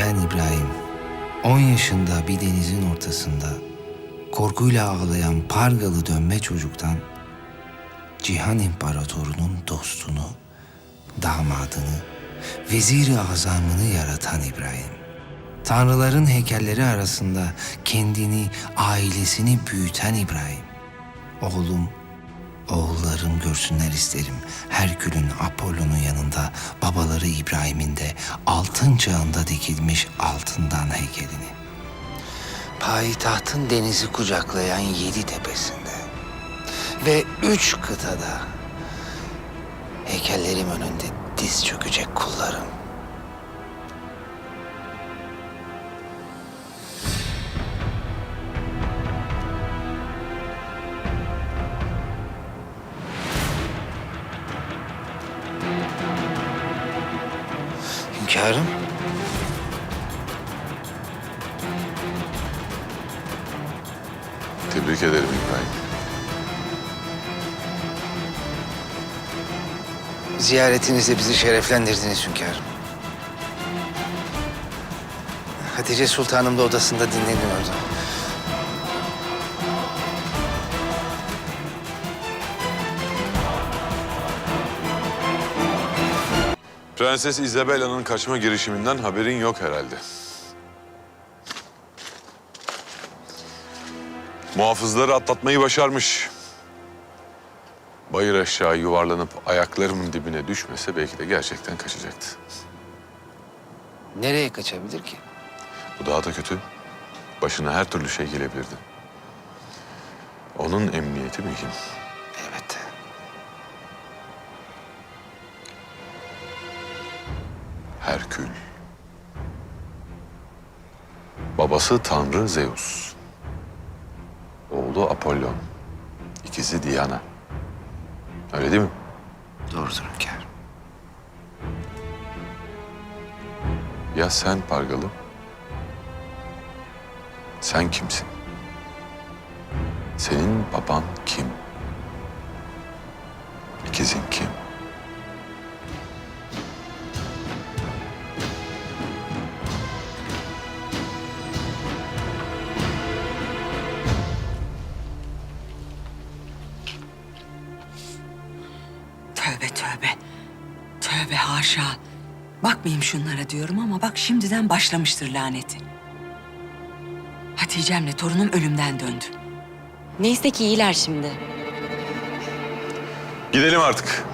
Ben İbrahim. 10 yaşında bir denizin ortasında korkuyla ağlayan Pargalı dönme çocuktan Cihan İmparatorunun dostunu, damadını, veziri azamını yaratan İbrahim. Tanrıların heykelleri arasında kendini, ailesini büyüten İbrahim. Oğlum, oğullarım görsünler isterim. Herkül'ün Apollo'nun yanında babaları İbrahim'in de altın çağında dikilmiş altından heykelini. Payitahtın denizi kucaklayan yedi tepesinde ve üç kıtada heykellerim önünde diz çökecek kullarım. Hünkârım. Tebrik ederim İbrahim. Ziyaretinizle bizi şereflendirdiniz hünkârım. Hatice Sultanım da odasında dinleniyordu. Prenses Isabella'nın kaçma girişiminden haberin yok herhalde. Muhafızları atlatmayı başarmış. Bayır aşağı yuvarlanıp ayaklarımın dibine düşmese belki de gerçekten kaçacaktı. Nereye kaçabilir ki? Bu daha da kötü. Başına her türlü şey gelebilirdi. Onun emniyeti mühim. Herkül. Babası Tanrı Zeus. Oğlu Apollon. İkizi Diana. Öyle değil mi? Doğrudur hünkârım. Ya sen Pargalı? Sen kimsin? Senin baban kim? İkizin kim? Tövbe tövbe. Tövbe haşa. Bakmayayım şunlara diyorum ama bak şimdiden başlamıştır laneti. Hatice'mle torunum ölümden döndü. Neyse ki iyiler şimdi. Gidelim artık.